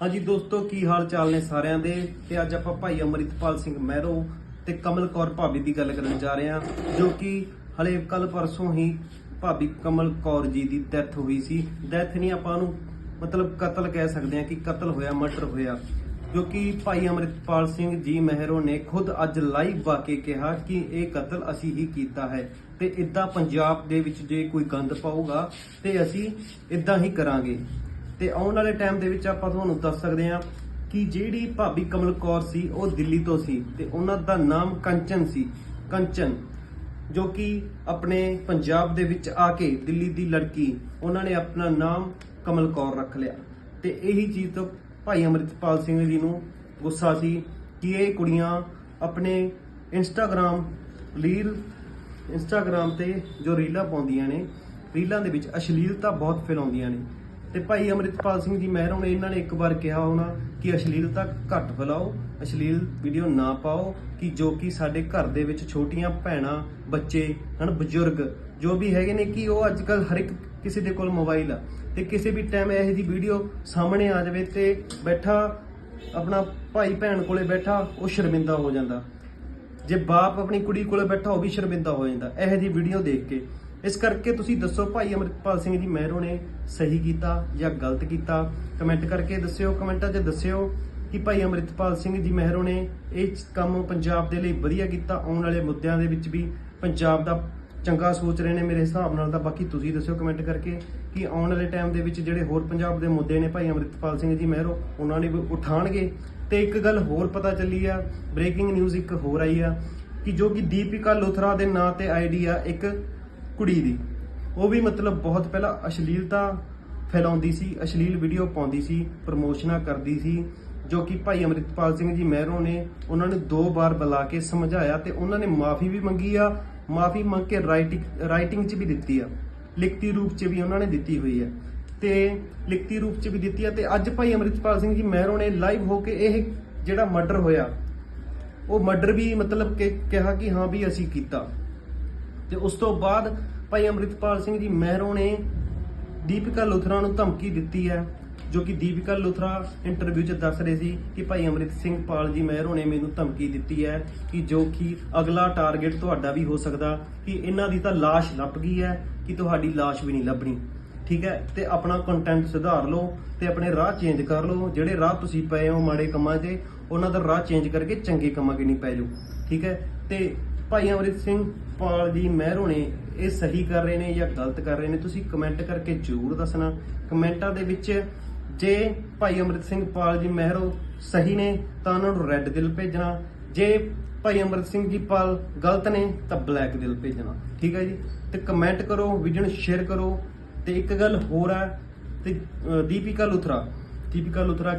ਹਾਂਜੀ ਦੋਸਤੋ, ਕੀ ਹਾਲ ਚਾਲ ਨੇ ਸਾਰਿਆਂ ਦੇ? ਤੇ ਅੱਜ ਆਪਾਂ ਭਾਈ ਅਮਰਿਤਪਾਲ ਸਿੰਘ ਮਹਿਰੋ ਤੇ ਕਮਲ ਕੌਰ ਭਾਬੀ ਦੀ ਗੱਲ ਕਰਨ ਜਾ ਰਹੇ ਹਾਂ, ਜੋ ਕਿ ਹਲੇ ਕੱਲ ਪਰਸੋਂ ਹੀ ਭਾਬੀ ਕਮਲ ਕੌਰ ਜੀ ਦੀ ਡੈਥ ਹੋਈ ਸੀ। ਡੈਥ ਨਹੀਂ, ਆਪਾਂ ਨੂੰ ਮਤਲਬ ਕਤਲ ਕਹਿ ਸਕਦੇ ਹਾਂ ਕਿ ਕਤਲ ਹੋਇਆ ਮਰਡਰ ਹੋਇਆ, ਜੋ ਕਿ ਭਾਈ ਅਮਰਿਤਪਾਲ ਸਿੰਘ ਜੀ ਮਹਿਰੋ ਨੇ ਖੁਦ ਅੱਜ ਲਾਈਵ ਆ ਕੇ ਕਿਹਾ ਕਿ ਇਹ ਕਤਲ ਅਸੀਂ ਹੀ ਕੀਤਾ ਹੈ ਤੇ ਇਦਾਂ ਪੰਜਾਬ ਦੇ ਵਿੱਚ ਜੇ ਕੋਈ ਗੰਦ ਪਾਊਗਾ ਤੇ ਅਸੀਂ ਇਦਾਂ ਹੀ ਕਰਾਂਗੇ। ਤੇ ਆਉਣ ਵਾਲੇ ਟਾਈਮ ਦੇ ਵਿੱਚ ਆਪਾਂ ਤੁਹਾਨੂੰ ਦੱਸ ਸਕਦੇ ਹਾਂ ਕਿ ਜਿਹੜੀ ਭਾਬੀ ਕਮਲ ਕੌਰ ਸੀ, ਉਹ ਦਿੱਲੀ ਤੋਂ ਸੀ ਤੇ ਉਹਨਾਂ ਦਾ ਨਾਮ ਕੰਚਨ ਸੀ। ਕੰਚਨ, ਜੋ ਕਿ ਆਪਣੇ ਪੰਜਾਬ ਦੇ ਵਿੱਚ ਆ ਕੇ ਦਿੱਲੀ ਦੀ ਲੜਕੀ, ਉਹਨਾਂ ਨੇ ਆਪਣਾ ਨਾਮ ਕਮਲ ਕੌਰ ਰੱਖ ਲਿਆ। ਤੇ ਇਹੀ ਚੀਜ਼ ਤੋਂ ਭਾਈ ਅਮਰਿਤਪਾਲ ਸਿੰਘ ਜੀ ਨੂੰ ਗੁੱਸਾ ਸੀ ਕਿ ਇਹ ਕੁੜੀਆਂ ਆਪਣੇ ਇੰਸਟਾਗ੍ਰam ਰੀਲ ਇੰਸਟਾਗ੍ਰam ਤੇ ਜੋ ਰੀਲਾਂ ਪਾਉਂਦੀਆਂ ਨੇ ਰੀਲਾਂ ਦੇ ਵਿੱਚ ਅਸ਼ਲੀਲਤਾ ਬਹੁਤ ਫੈਲਾਉਂਦੀਆਂ ਨੇ। ਤੇ ਭਾਈ ਅਮਰਿਤਪਾਲ ਸਿੰਘ ਜੀ ਮਹਿਰੋਂ ਨੇ ਇਹਨਾਂ ਨੇ ਇੱਕ ਵਾਰ ਕਿਹਾ ਹੋਣਾ ਕਿ ਅਸ਼ਲੀਲਤਾ ਘੱਟ ਫੈਲਾਓ, ਅਸ਼ਲੀਲ ਵੀਡੀਓ ਨਾ ਪਾਓ, ਕਿ ਜੋ ਕਿ ਸਾਡੇ ਘਰ ਦੇ ਵਿੱਚ ਛੋਟੀਆਂ ਭੈਣਾਂ, ਬੱਚੇ ਹਨ ਬਜ਼ੁਰਗ, ਜੋ ਵੀ ਹੈਗੇ ਨੇ, ਕਿ ਉਹ ਅੱਜ ਕੱਲ ਹਰ ਇੱਕ ਕਿਸੇ ਦੇ ਕੋਲ ਮੋਬਾਈਲ ਆ। ਤੇ ਕਿਸੇ ਵੀ ਟਾਈਮ ਇਹੋ ਜਿਹੀ ਵੀਡੀਓ ਸਾਹਮਣੇ ਆ ਜਾਵੇ ਤੇ ਬੈਠਾ, ਆਪਣਾ ਭਾਈ ਭੈਣ ਕੋਲੇ ਬੈਠਾ, ਉਹ ਸ਼ਰਮਿੰਦਾ ਹੋ ਜਾਂਦਾ। ਜੇ ਬਾਪ ਆਪਣੀ ਕੁੜੀ ਕੋਲੇ ਬੈਠਾ, ਉਹ ਵੀ ਸ਼ਰਮਿੰਦਾ ਹੋ ਜਾਂਦਾ। ਇਹੋ ਜਿਹੀ ਵੀਡੀਓ ਦੇਖ ਕੇ। ਇਸ ਕਰਕੇ ਤੁਸੀਂ ਦੱਸੋ ਭਾਈ ਅਮਰਿਤਪਾਲ ਸਿੰਘ ਜੀ ਮਹਿਰੋ ਨੇ ਸਹੀ ਕੀਤਾ ਜਾਂ ਗਲਤ ਕੀਤਾ? ਕਮੈਂਟ ਕਰਕੇ ਦੱਸਿਓ ਕਮੈਂਟਾਂ 'ਚ ਦੱਸਿਓ ਕਿ ਭਾਈ ਅਮਰਿਤਪਾਲ ਸਿੰਘ ਜੀ ਮਹਿਰੋ ਨੇ ਇਹ ਕੰਮ ਪੰਜਾਬ ਦੇ ਲਈ ਵਧੀਆ ਕੀਤਾ, ਆਉਣ ਵਾਲੇ ਮੁੱਦਿਆਂ ਦੇ ਵਿੱਚ ਵੀ ਪੰਜਾਬ ਦਾ ਚੰਗਾ ਸੋਚ ਰਹੇ ਨੇ ਮੇਰੇ ਹਿਸਾਬ ਨਾਲ ਤਾਂ ਬਾਕੀ ਤੁਸੀਂ ਦੱਸਿਓ ਕਮੈਂਟ ਕਰਕੇ ਕਿ ਆਉਣ ਵਾਲੇ ਟਾਈਮ ਦੇ ਵਿੱਚ ਜਿਹੜੇ ਹੋਰ ਪੰਜਾਬ ਦੇ ਮੁੱਦੇ ਨੇ ਭਾਈ ਅਮਰਿਤਪਾਲ ਸਿੰਘ ਜੀ ਮਹਿਰੋ, ਉਹਨਾਂ ਨੇ ਵੀ ਉਠਾਣਗੇ ਤੇ ਇੱਕ ਗੱਲ ਹੋਰ ਪਤਾ ਚੱਲੀ ਆ ਬ੍ਰੇਕਿੰਗ ਨਿਊਜ਼ ਇੱਕ ਹੋਰ ਆਈ ਆ ਕਿ ਜੋ ਕਿ ਦੀਪਿਕਾ ਲੋਥਰਾ ਦੇ ਨਾਂ ਤੇ ਆਈਡੀ ਆ, ਇੱਕ ਕੁੜੀ ਦੀ। ਉਹ ਵੀ ਮਤਲਬ ਬਹੁਤ ਪਹਿਲਾਂ ਅਸ਼ਲੀਲਤਾ ਫੈਲਾਉਂਦੀ ਸੀ, ਅਸ਼ਲੀਲ ਵੀਡੀਓ ਪਾਉਂਦੀ ਸੀ, ਪ੍ਰਮੋਸ਼ਨਾਂ ਕਰਦੀ ਸੀ, ਜੋ ਕਿ ਭਾਈ ਅਮਰਿਤਪਾਲ ਸਿੰਘ ਜੀ ਮਹਿਰੋਂ ਨੇ ਉਹਨਾਂ ਨੂੰ ਦੋ ਵਾਰ ਬੁਲਾ ਕੇ ਸਮਝਾਇਆ ਤੇ ਉਹਨਾਂ ਨੇ ਮਾਫੀ ਵੀ ਮੰਗੀ ਆ, ਮਾਫੀ ਮੰਗ ਕੇ ਰਾਈਟਿੰਗ ਰਾਈਟਿੰਗ 'ਚ ਵੀ ਦਿੱਤੀ ਆ। ਲਿਖਤੀ ਰੂਪ 'ਚ ਵੀ ਉਹਨਾਂ ਨੇ ਦਿੱਤੀ ਹੋਈ ਹੈ ਤੇ ਲਿਖਤੀ ਰੂਪ 'ਚ ਵੀ ਦਿੱਤੀ ਆ ਤੇ ਅੱਜ ਭਾਈ ਅਮਰਿਤਪਾਲ ਸਿੰਘ ਜੀ ਮਹਿਰੋਂ ਨੇ ਲਾਈਵ ਹੋ ਕੇ ਇਹ ਜਿਹੜਾ ਮਰਡਰ ਹੋਇਆ, ਉਹ ਮਰਡਰ ਵੀ ਮਤਲਬ ਕਿ ਕਿਹਾ ਕਿ ਹਾਂ ਵੀ ਅਸੀਂ ਕੀਤਾ। ਤੇ ਉਸ ਤੋਂ ਬਾਅਦ ਭਾਈ ਅਮਰਿਤਪਾਲ ਸਿੰਘ ਜੀ ਮਹਿਰੋਂ ਨੇ ਦੀਪਿਕਾ ਲੁਥਰਾ ਨੂੰ ਧਮਕੀ ਦਿੱਤੀ ਹੈ, ਜੋ ਕਿ ਦੀਪਿਕਾ ਲੁਥਰਾ ਇੰਟਰਵਿਊ 'ਚ ਦੱਸ ਰਹੇ ਸੀ ਕਿ ਭਾਈ ਅਮਰਿਤ ਸਿੰਘ ਪਾਲ ਜੀ ਮਹਿਰੋਂ ਨੇ ਮੈਨੂੰ ਧਮਕੀ ਦਿੱਤੀ ਹੈ ਕਿ ਜੋ ਕਿ ਅਗਲਾ ਟਾਰਗੇਟ ਤੁਹਾਡਾ ਵੀ ਹੋ ਸਕਦਾ, ਕਿ ਇਹਨਾਂ ਦੀ ਤਾਂ ਲਾਸ਼ ਲੱਭ ਗਈ ਹੈ, ਕਿ ਤੁਹਾਡੀ ਲਾਸ਼ ਵੀ ਨਹੀਂ ਲੱਭਣੀ। ਠੀਕ ਹੈ? ਤੇ ਆਪਣਾ ਕੰਟੈਂਟ ਸੁਧਾਰ ਲਓ ਤੇ ਆਪਣੇ ਰਾਹ ਚੇਂਜ ਕਰ ਲਓ। ਜਿਹੜੇ ਰਾਹ ਤੁਸੀਂ ਪਏ ਹੋ ਮਾੜੇ ਕੰਮਾਂ 'ਤੇ, ਉਹਨਾਂ ਦਾ ਰਾਹ ਚੇਂਜ ਕਰਕੇ ਚੰਗੇ ਕੰਮਾਂ 'ਤੇ ਨਹੀਂ ਪੈ ਜਾਓ। ਠੀਕ ਹੈ? ਤੇ ਭਾਈ ਅਮਰਿਤ ਸਿੰਘ ਪਾਲ ਜੀ ਮਹਿਰੋਂ ਨੇ ਇਹ ਸਹੀ ਕਰ ਰਹੇ ਨੇ ਜਾਂ ਗਲਤ ਕਰ ਰਹੇ ਨੇ? ਤੁਸੀਂ ਕਮੈਂਟ ਕਰਕੇ ਜ਼ਰੂਰ ਦੱਸਣਾ। ਕਮੈਂਟਾਂ ਦੇ ਵਿੱਚ ਜੇ ਭਾਈ ਅਮਰਿਤ ਸਿੰਘ ਪਾਲ ਜੀ ਮਹਿਰੋ ਸਹੀ ਨੇ, ਤਾਂ ਉਹਨਾਂ ਨੂੰ ਰੈੱਡ ਦਿਲ ਭੇਜਣਾ। ਜੇ ਭਾਈ ਅਮਰਿਤ ਸਿੰਘ ਜੀ ਪਾਲ ਗਲਤ ਨੇ, ਤਾਂ ਬਲੈਕ ਦਿਲ ਭੇਜਣਾ। ਠੀਕ ਹੈ ਜੀ? ਤੇ ਕਮੈਂਟ ਕਰੋ ਵੀਡੀਓ ਨੂੰ ਸ਼ੇਅਰ ਕਰੋ। ਤੇ ਇੱਕ ਗੱਲ ਹੋਰ ਹੈ, ਤੇ ਦੀਪਿਕਾ ਲੁਥਰਾ ਦੀਪਿਕਾ ਲੁਥਰਾ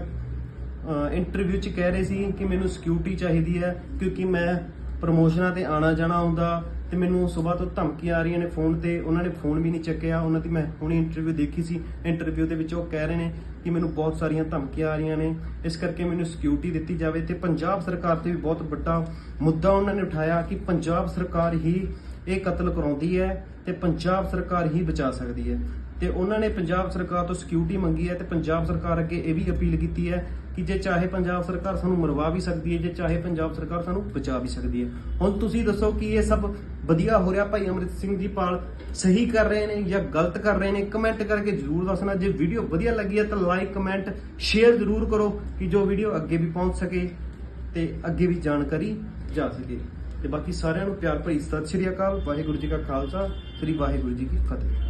ਇੰਟਰਵਿਊ 'ਚ ਕਹਿ ਰਹੇ ਸੀ ਕਿ ਮੈਨੂੰ ਸਿਕਿਉਰਿਟੀ ਚਾਹੀਦੀ ਹੈ, ਕਿਉਂਕਿ ਮੈਂ ਪ੍ਰਮੋਸ਼ਨਾਂ ਤੇ ਆਣਾ ਜਾਣਾ ਹੁੰਦਾ ਤੇ ਮੈਨੂੰ ਸਵੇਰ ਤੋਂ ਧਮਕੀਆਂ ਆ ਰਹੀਆਂ ਨੇ ਫੋਨ ਤੇ। ਉਹਨਾਂ ਨੇ ਫੋਨ ਵੀ ਨਹੀਂ ਚੱਕਿਆ। ਉਹਨਾਂ ਦੀ ਮੈਂ ਹੁਣੀ ਇੰਟਰਵਿਊ ਦੇਖੀ ਸੀ। ਇੰਟਰਵਿਊ ਦੇ ਵਿੱਚ ਉਹ ਕਹਿ ਰਹੇ ਨੇ ਕਿ ਮੈਨੂੰ ਬਹੁਤ ਸਾਰੀਆਂ ਧਮਕੀਆਂ ਆ ਰਹੀਆਂ ਨੇ। ਇਸ ਕਰਕੇ ਮੈਨੂੰ ਸਿਕਿਉਰਿਟੀ ਦਿੱਤੀ ਜਾਵੇ ਤੇ ਪੰਜਾਬ ਸਰਕਾਰ ਤੇ ਵੀ ਬਹੁਤ ਵੱਡਾ ਮੁੱਦਾ ਉਹਨਾਂ ਨੇ ਉਠਾਇਆ ਕਿ ਪੰਜਾਬ ਸਰਕਾਰ ਹੀ ਇਹ ਕਤਲ ਕਰਾਉਂਦੀ ਹੈ। ਤੇ ਪੰਜਾਬ ਸਰਕਾਰ ਹੀ ਬਚਾ ਸਕਦੀ ਹੈ। ਤੇ ਉਹਨਾਂ ਨੇ ਪੰਜਾਬ ਸਰਕਾਰ ਤੋਂ ਸਿਕਿਉਰਿਟੀ ਮੰਗੀ ਹੈ ਤੇ ਪੰਜਾਬ ਸਰਕਾਰ ਅੱਗੇ ਇਹ ਵੀ ਅਪੀਲ ਕੀਤੀ ਹੈ ਕਿ ਜੇ ਚਾਹੇ ਪੰਜਾਬ ਸਰਕਾਰ ਸਾਨੂੰ ਮਰਵਾ ਵੀ ਸਕਦੀ ਹੈ, ਜੇ ਚਾਹੇ ਪੰਜਾਬ ਸਰਕਾਰ ਸਾਨੂੰ ਬਚਾ ਵੀ ਸਕਦੀ ਹੈ। ਹੁਣ ਤੁਸੀਂ ਦੱਸੋ ਕਿ ਇਹ ਸਭ ਵਧੀਆ ਹੋ ਰਿਹਾ? ਭਾਈ ਅਮਰਿਤ ਸਿੰਘ ਦੀ ਪਾਲ ਸਹੀ ਕਰ ਰਹੇ ਨੇ ਜਾਂ ਗਲਤ ਕਰ ਰਹੇ ਨੇ? ਕਮੈਂਟ ਕਰਕੇ ਜਰੂਰ ਦੱਸਣਾ। ਜੇ ਵੀਡੀਓ ਵਧੀਆ ਲੱਗੀ ਹੈ ਤਾਂ ਲਾਈਕ ਕਮੈਂਟ ਸ਼ੇਅਰ ਜਰੂਰ ਕਰੋ ਕਿ ਜੋ ਵੀਡੀਓ ਅੱਗੇ ਵੀ ਪਹੁੰਚ ਸਕੇ ਤੇ ਅੱਗੇ ਵੀ ਜਾਣਕਾਰੀ ਜਾ ਸਕੇ। ਤੇ ਬਾਕੀ ਸਾਰਿਆਂ ਨੂੰ ਪਿਆਰ ਭਰੀ ਸਤਿ ਸ਼੍ਰੀ ਅਕਾਲ, ਵਾਹਿਗੁਰੂ ਜੀ ਕਾ ਖਾਲਸਾ, ਸ੍ਰੀ ਵਾਹਿਗੁਰੂ ਜੀ ਕੀ ਫਤਿਹ।